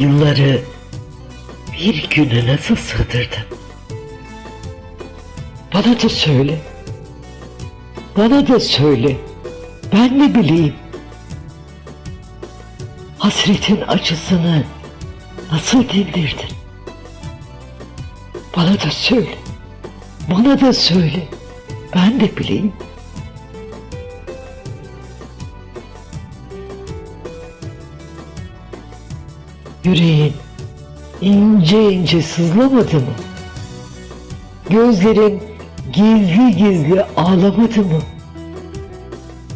yılları bir güne nasıl sığdırdın? Bana da söyle. Bana da söyle. Ben de bileyim. Hasretin acısını nasıl dindirdin? Bana da söyle. Bana da söyle. Ben de bileyim. Yüreğin ince ince sızlamadı mı? Gözlerin gizli gizli ağlamadı mı?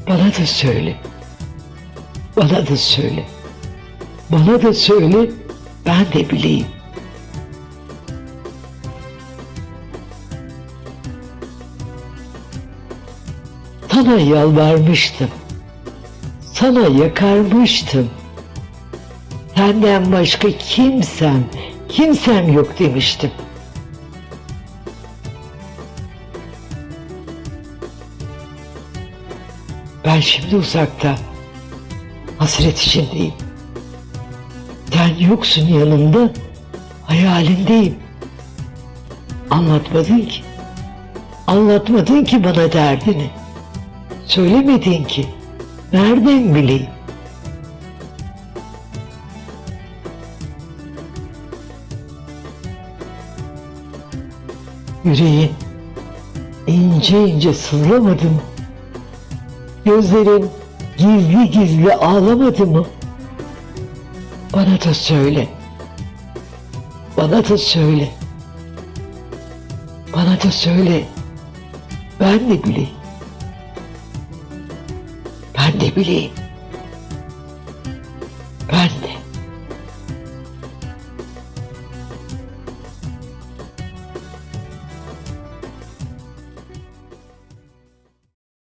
Bana da söyle. Bana da söyle. Bana da söyle. Ben de bileyim. Sana yalvarmıştım. Sana yakarmıştım. Senden başka kimsem, kimsem yok demiştim. Ben şimdi uzakta, hasret içindeyim. Sen yoksun yanımda, hayalindeyim. Anlatmadın ki. Anlatmadın ki bana derdini. Söylemedin ki. Nereden bileyim? Yüreğin ince ince sızlamadı mı? Gözlerin gizli gizli ağlamadı mı? Bana da söyle. Bana da söyle. Bana da söyle. Ben de bileyim. Ben de bileyim.